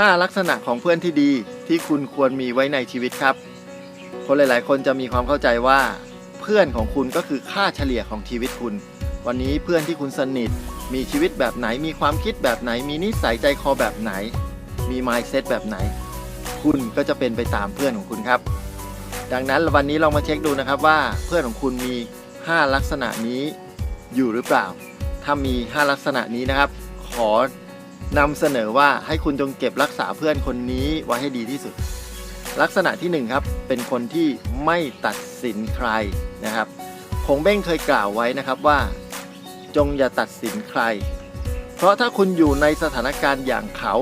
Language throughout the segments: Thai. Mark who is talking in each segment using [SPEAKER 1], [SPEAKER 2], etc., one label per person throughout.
[SPEAKER 1] 5 ลักษณะของเพื่อนที่ดีที่คุณควรมีไว้ในชีวิตครับ คนหลายๆ คนจะมีความเข้าใจว่า เพื่อนของคุณก็คือค่าเฉลี่ยของชีวิตคุณ วันนี้เพื่อนที่คุณสนิท มีชีวิตแบบไหน มีความคิดแบบไหน มีนิสัยใจคอแบบไหน มี mindset แบบไหน คุณก็จะเป็นไปตามเพื่อนของคุณครับ ดังนั้นวันนี้เรามาเช็คดูนะครับว่าเพื่อนของคุณมี 5 ลักษณะนี้อยู่หรือเปล่า ถ้ามี 5 ลักษณะนี้นะครับ ขอ นำเสนอว่าให้คุณจงเก็บรักษาเพื่อนคนนี้ไว้ให้ดีที่สุด ลักษณะที่1ครับเป็นคนที่ไม่ตัดสินใครนะครับคงเบ้งเคยกล่าวไว้นะครับว่า จงอย่าตัดสินใคร เพราะถ้าคุณอยู่ในสถานการณ์อย่างเขา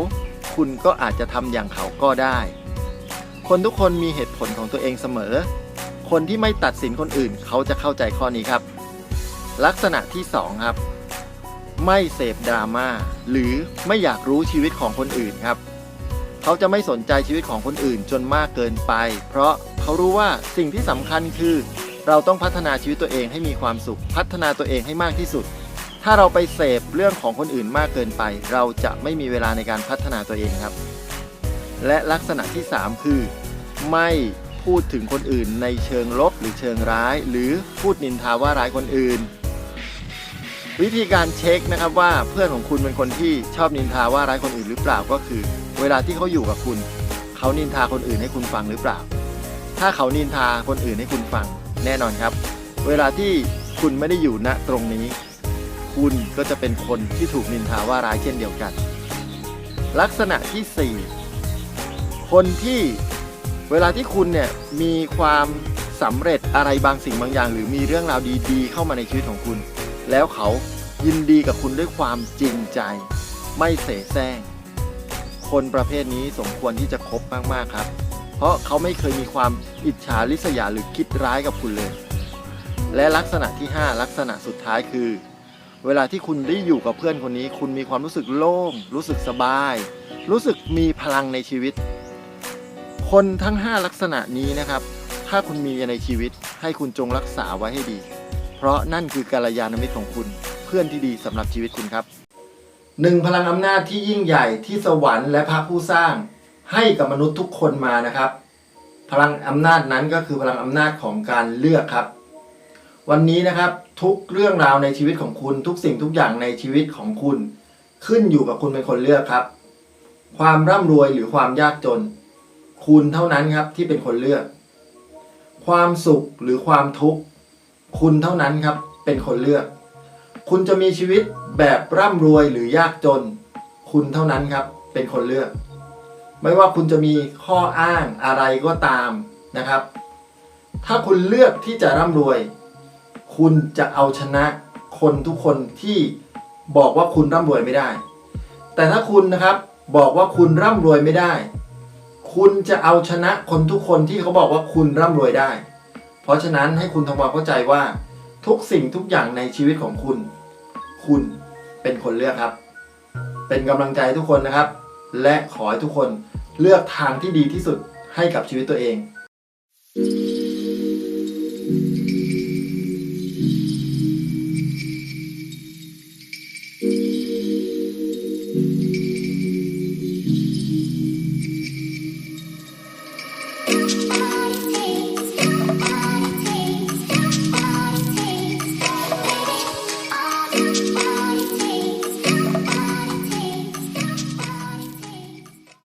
[SPEAKER 1] คุณก็อาจจะทำอย่างเขาก็ได้ คนทุกคนมีเหตุผลของตัวเองเสมอ คนที่ไม่ตัดสินคนอื่น เขาจะเข้าใจข้อนี้ครับ ลักษณะที่2ครับ ไม่เสพดราม่าหรือไม่อยากรู้ชีวิตของคนอื่นครับ เขาจะไม่สนใจชีวิตของคนอื่นจนมากเกินไป เพราะเขารู้ว่าสิ่งที่สำคัญคือ เราต้องพัฒนาชีวิตตัวเองให้มีความสุข พัฒนาตัวเองให้มากที่สุด ถ้าเราไปเสพเรื่องของคนอื่นมากเกินไป เราจะไม่มีเวลาในการพัฒนาตัวเองครับ และลักษณะที่ 3 คือ ไม่พูดถึงคนอื่นในเชิงลบหรือเชิงร้าย หรือพูดนินทาว่าร้ายคนอื่น วิธีการเช็คนะครับว่าเพื่อนของคุณเป็นคนที่ชอบนินทาว่าร้ายคนอื่นหรือเปล่าก็คือ เวลาที่เขาอยู่กับคุณ เขานินทาคนอื่นให้คุณฟังหรือเปล่า ถ้าเขานินทาคนอื่นให้คุณฟังแน่นอนครับ เวลาที่คุณไม่ได้อยู่ณตรงนี้ คุณก็จะเป็นคนที่ถูกนินทาว่าร้ายเช่นเดียวกัน ลักษณะที่ 4 คนที่เวลาที่คุณเนี่ยมีความสำเร็จอะไรบางสิ่งบางอย่าง หรือมีเรื่องราวดี ๆ เข้ามาในชีวิตของคุณ แล้วเขายินดีกับคุณด้วยความจริงใจ ไม่เสแสร้ง คนประเภทนี้สมควรที่จะคบมาก ๆ ครับ เพราะเขาไม่เคยมีความอิจฉาริษยาหรือคิดร้ายกับคุณเลย และลักษณะที่ 5 ลักษณะสุดท้ายคือ เวลาที่คุณได้อยู่กับเพื่อนคนนี้ คุณมีความรู้สึกโล่ง รู้สึกสบาย รู้สึกมีพลังในชีวิต คนทั้ง 5 ลักษณะนี้นะครับ ถ้าคุณมีในชีวิต ให้คุณจงรักษาไว้ให้ดี เพราะนั่นคือกัลยาณมิตรของคุณเพื่อนที่ดีสำหรับชีวิตคุณครับหนึ่งพลังอำนาจที่ยิ่งใหญ่ที่สวรรค์และพระผู้สร้างให้กับมนุษย์ทุกคนมานะครับ พลังอำนาจนั้นก็คือพลังอำนาจของการเลือกครับ วันนี้นะครับทุกเรื่องราวในชีวิตของคุณทุกสิ่งทุกอย่างในชีวิตของคุณ ขึ้นอยู่กับคุณเป็นคนเลือกครับ ความร่ำรวยหรือความยากจน คุณเท่านั้นครับที่เป็นคนเลือก ความสุขหรือความทุกข์ คุณเท่านั้นครับเป็นคนเลือก คุณจะมีชีวิตแบบร่ำรวยหรือยากจน คุณเท่านั้นครับเป็นคนเลือก ไม่ว่าคุณจะมีข้ออ้างอะไรก็ตามนะครับ ถ้าคุณเลือกที่จะร่ำรวย คุณจะเอาชนะคนทุกคนที่บอกว่าคุณร่ำรวยไม่ได้ แต่ถ้าคุณนะครับบอกว่าคุณร่ำรวยไม่ได้ คุณจะเอาชนะคนทุกคนที่เขาบอกว่าคุณร่ำรวยได้ เพราะฉะนั้นให้คุณทำความเข้าใจว่าทุกสิ่งทุกอย่างในชีวิตของคุณ คุณเป็นคนเลือกครับ เป็นกำลังใจทุกคนนะครับ และขอให้ทุกคนเลือกทางที่ดีที่สุดให้กับชีวิตตัวเอง